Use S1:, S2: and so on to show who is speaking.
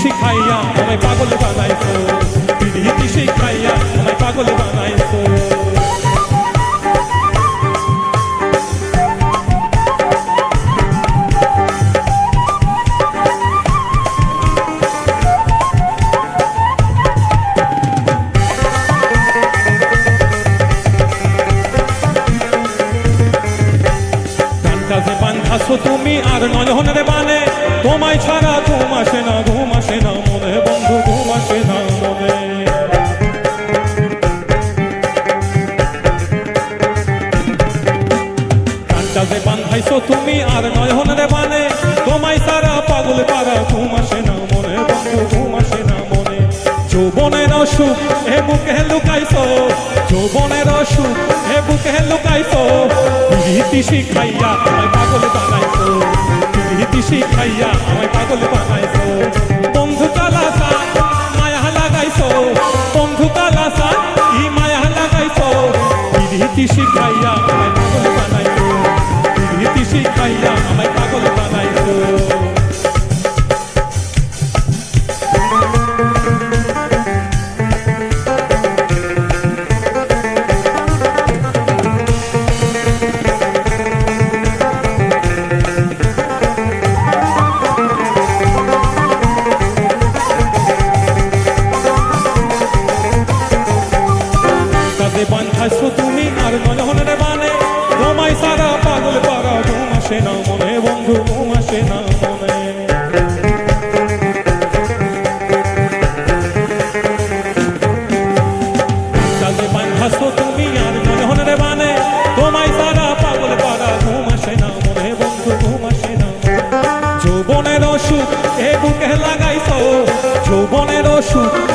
S1: শিখাইয়া, আমায় পাগল বানাইছো। পিড়িতি শিখাইয়া, আমায় পাগল বানাইছো। তুমি, আর নয়নের বানে, তোমায় ছাড়া ঘুম আসে না গানটা যে বান্ধাইছো তুমি আর নয়নের বানে। তোমায় ছাড়া পাগল পারা ঘুম আসে না মনে বন্ধু ঘুম আসে না মনে। যৌবনের অসুখ এ বুকে লুকাইছো, যৌবনের অসুখ এ বুকে লুকাইছো। প্রীতি শিখাইয়া আমায় পাগল বানাইছো, প্রীতি শিখাইয়া আমায় পাগল বানাইছো। বন্ধু কালাসা মায়া লাগাইছো, বন্ধু কালাসা ই মায়া লাগাইছো? প্রীতি শিখাইয়া যৌবনের সুখ